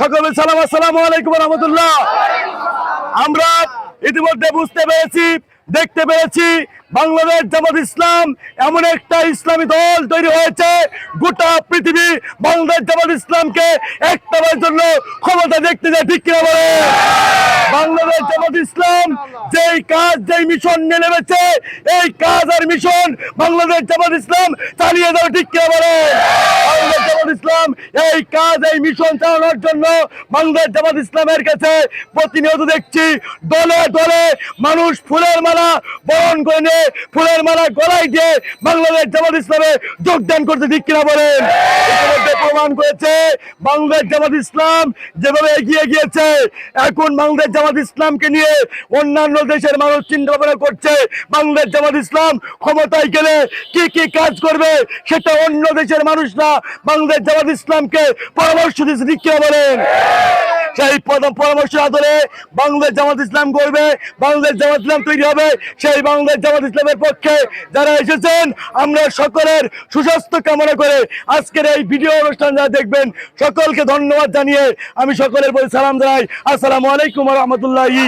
সকলে সালাম, আসসালামু আলাইকুম রহমতুল্লাহ। আমরা ইতিমধ্যে বুঝতে পেরেছি, দেখতে পেরেছি, বাংলাদেশ জামাত ইসলাম এমন একটা ইসলামী দল তৈরি হয়েছে, গোটা পৃথিবী বাংলাদেশ জামাত ইসলামকে একটা জন্য ক্ষমতা দেখতে যায়, ঠিক কিনা বলে বাংলাদেশ জামাত ইসলাম যেই কাজ, যেই মিশন নিয়ে নেমেছে, এই কাজ আর মিশন বাংলাদেশ জামাত ইসলাম চালিয়ে যাবে, ঠিক কিনা বলে ইসলাম, এই কাজ, এই মিশন চালানোর জন্য বাংলাদেশ জামাত ইসলামের কাছে প্রতিনিয়ত দেখছি, দলে দলে মানুষ ফুলের মালা বরণ করে নিয়ে, ফুলের মালা গলায় দিয়ে বাংলাদেশ জামাত ইসলামে যোগদান করতে ঠিক কিনা বলেন? প্রমাণ করেছে বাংলাদেশ জামাত ইসলাম যেভাবে এগিয়ে গিয়েছে। এখন বাংলাদেশ জামাত ইসলামকে নিয়ে অন্যান্য দেশের মানুষ চিন্তা ভাবনা করছে বাংলাদেশ জামাত ইসলাম ক্ষমতায় গেলে কি কি কাজ করবে সেটা অন্য দেশের মানুষ না বাংলাদেশ জামাত ইসলামকে পরামর্শ দিচ্ছে বলেন? সেই প্রথম পরামর্শ আদরে বাংলাদেশ জামাত ইসলাম করবে বাংলাদেশ জামাত ইসলাম তৈরি হবে। সেই বাংলাদেশ জামাত ইসলামের পক্ষে যারা এসেছেন, আমরা সকলের সুস্বাস্থ্য কামনা করে আজকের এই ভিডিও অনুষ্ঠান যারা দেখবেন, সকলকে ধন্যবাদ জানিয়ে আমি সকলের প্রতি সালাম জানাই। আসসালামু আলাইকুম রহমতুল্লাহি